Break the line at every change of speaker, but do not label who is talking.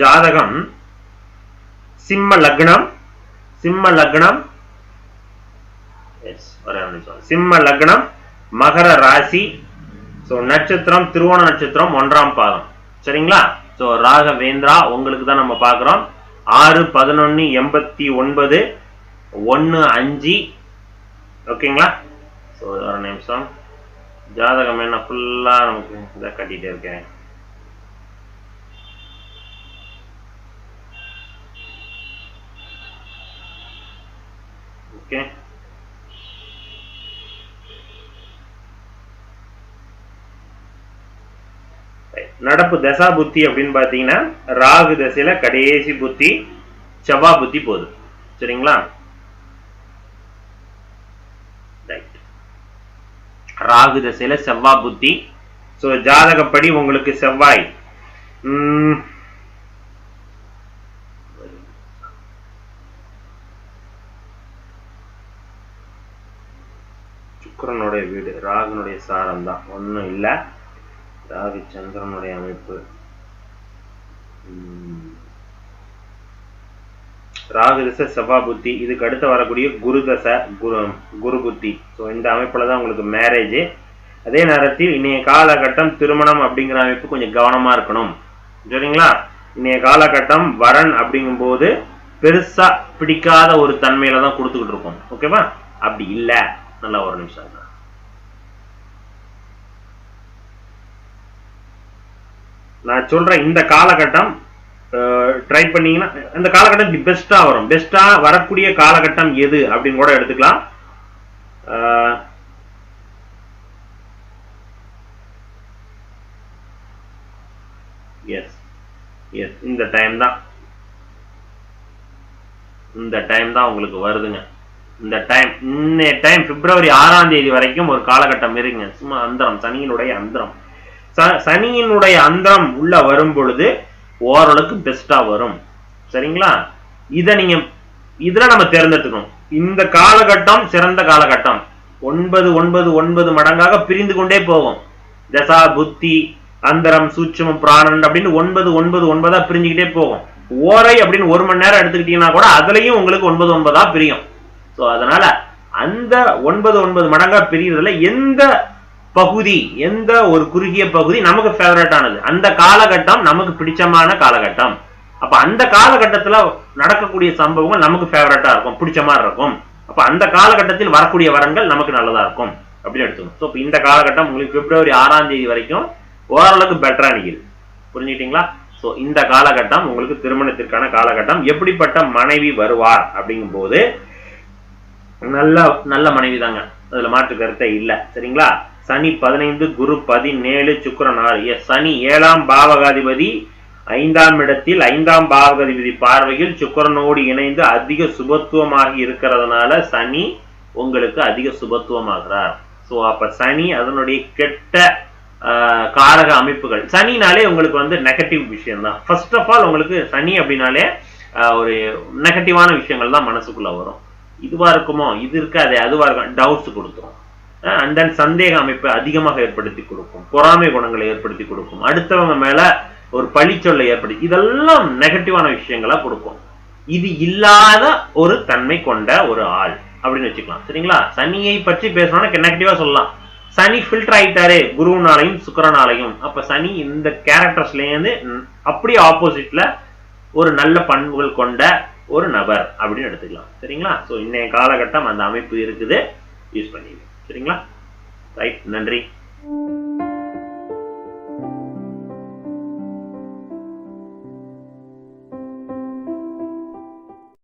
ஜாதகம் சிம்ம லக்னம் சிம்ம லக்னம் எஸ் ஒரே சிம்ம லக்னம் மகர ராசி ஸோ நட்சத்திரம் திருவோண நட்சத்திரம் ஒன்றாம் பாதம். சரிங்களா? ஸோ ராகவேந்திரா உங்களுக்கு தான் நம்ம பார்க்குறோம். ஆறு பதினொன்று எண்பத்தி ஒன்பது ஒன்று அஞ்சு. ஓகேங்களா? ஸோ ஒரு நிமிஷம். ஜாதகம் என்ன ஃபுல்லாக நமக்கு இதை கட்டிகிட்டே இருக்கேன். Okay நடப்பு தசா புத்தி அப்படின்னு பார்த்தீங்கன்னா ராகு தசையில கடைசி புத்தி செவ்வா புத்தி போகுது. சரிங்களா? ராகு தசையில செவ்வா புத்தி. ஸோ ஜாதகப்படி உங்களுக்கு செவ்வாய். சுக்கரனுடைய வீடு ராகுனுடைய சாரம் தான் ஒன்றும் இல்லை. ராகு சந்திரனுடைய அமைப்பு. ராகு தசை செவ்வா புத்தி. இதுக்கு அடுத்து வரக்கூடிய குரு தசை குரு குரு புத்தி. ஸோ இந்த அமைப்புல தான் உங்களுக்கு மேரேஜ் அதே நேரத்தில் இன்றைய காலகட்டம் திருமணம் அப்படிங்கிற அமைப்பு கொஞ்சம் கவனமா இருக்கணும். சரிங்களா? இன்றைய காலகட்டம் வரன் அப்படிங்கும்போது பெருசா பிடிக்காத ஒரு தன்மையில தான் கொடுத்துக்கிட்டு இருக்கோம். ஓகேவா? அப்படி இல்லை. நல்லா ஒரு நிமிஷம் இருங்க. நான் சொல்றேன் இந்த காலகட்டம் ட்ரை பண்ணீங்கன்னா இந்த காலகட்டம் பெஸ்டா வரும். பெஸ்டா வரக்கூடிய காலகட்டம் எது அப்படின்னு கூட எடுத்துக்கலாம். எஸ் எஸ் இந்த டைம் தான். இந்த டைம் தான் உங்களுக்கு வருதுங்க. இந்த டைம் இன்னைய டைம் பிப்ரவரி ஆறாம் தேதி வரைக்கும் ஒரு காலகட்டம் இருங்க. சும்மா அந்தரம் சனியினுடைய அந்தரம். ச- சனியினுடைய அந்தரம் உள்ள வரும் பொழுது ஓரளவுக்கு பெஸ்டா வரும். சரிங்களா? இதை நீங்க இதுல நம்ம தேர்ந்தெடுத்துக்கணும். இந்த காலகட்டம் சிறந்த காலகட்டம். ஒன்பது ஒன்பது ஒன்பது மடங்காக பிரிந்து கொண்டே போகும். தசா புத்தி அந்தரம் சூட்சமம் பிராணன் அப்படின்னு ஒன்பது ஒன்பது ஒன்பதா பிரிஞ்சுக்கிட்டே போகும். ஓரை அப்படின்னு ஒரு மணி நேரம் எடுத்துக்கிட்டீங்கன்னா கூட அதுலயும் உங்களுக்கு ஒன்பது ஒன்பதா பிரியும். ஸோ அதனால அந்த ஒன்பது ஒன்பது மடங்கா பிரிகிறதுல எந்த பகுதி எந்த ஒரு குறுகிய பகுதி நமக்கு ஃபேவரட் ஆனது? அந்த காலகட்டம் நமக்கு பிடிச்சமான காலகட்டம். அப்ப அந்த காலகட்டத்துல நடக்கக்கூடிய சம்பவங்கள் நமக்கு ஃபேவரட்டா இருக்கும் பிடிச்ச மாதிரி இருக்கும். அப்ப அந்த காலகட்டத்தில் வரக்கூடிய வரங்கள் நமக்கு நல்லதா இருக்கும். அப்படின்னு எடுத்துக்கணும். ஸோ இந்த காலகட்டம் உங்களுக்கு பிப்ரவரி ஆறாம் தேதி வரைக்கும் ஓரளவுக்கு பெட்டரா நிற்கிது புரிஞ்சுக்கிட்டீங்களா? ஸோ இந்த காலகட்டம் உங்களுக்கு திருமணத்திற்கான காலகட்டம். எப்படிப்பட்ட மனைவி வருவார் அப்படிங்கும்போது நல்ல நல்ல மனைவி தாங்க அதுல மாற்று கருத்தே இல்லை. சரிங்களா? சனி பதினைந்து குரு பதினேழு சுக்கரன் ஆறு. சனி ஏழாம் பாவகாதிபதி ஐந்தாம் இடத்தில் ஐந்தாம் பாவகாதிபதி பார்வையில் சுக்கரனோடு இணைந்து அதிக சுபத்துவமாகி இருக்கிறதுனால சனி உங்களுக்கு அதிக சுபத்துவமாகிறார். ஸோ அப்ப சனி அதனுடைய கெட்ட காரக அமைப்புகள். சனினாலே உங்களுக்கு வந்து நெகட்டிவ் விஷயம் தான் ஃபர்ஸ்ட் ஆஃப் ஆல் உங்களுக்கு சனி அப்படின்னாலே ஒரு நெகட்டிவான விஷயங்கள் தான் மனசுக்குள்ள வரும். இதுவா இருக்குமோ? இது இருக்காது அதுவா இருக்கும். டவுட்ஸ் கொடுத்துரும் அண்ட் தென் சந்தேக அமைப்பை அதிகமாக ஏற்படுத்தி கொடுக்கும். பொறாமை குணங்களை ஏற்படுத்தி கொடுக்கும். அடுத்தவங்க மேல ஒரு பழிச்சொல்லை ஏற்படுத்தி இதெல்லாம் நெகட்டிவான விஷயங்களா கொடுக்கும். இது இல்லாத ஒரு தன்மை கொண்ட ஒரு ஆள். அப்படின்னு வச்சுக்கலாம். சரிங்களா? சனியை பற்றி பேசணும்னா நெகட்டிவா சொல்லலாம். சனி ஃபில்டர் ஆயிட்டாரு குருனாலையும் சுக்கரனாலையும். அப்ப சனி இந்த கேரக்டர்ஸ்லேருந்து அப்படியே ஆப்போசிட்ல ஒரு நல்ல பண்புகள் கொண்ட ஒரு நபர் அப்படின்னு எடுத்துக்கலாம். சரிங்களா? ஸோ இன்றைய காலகட்டம் அந்த அமைப்பு இருக்குது. யூஸ் பண்ணிக்கலாம் சரிங்களா? ரைட் நன்றி.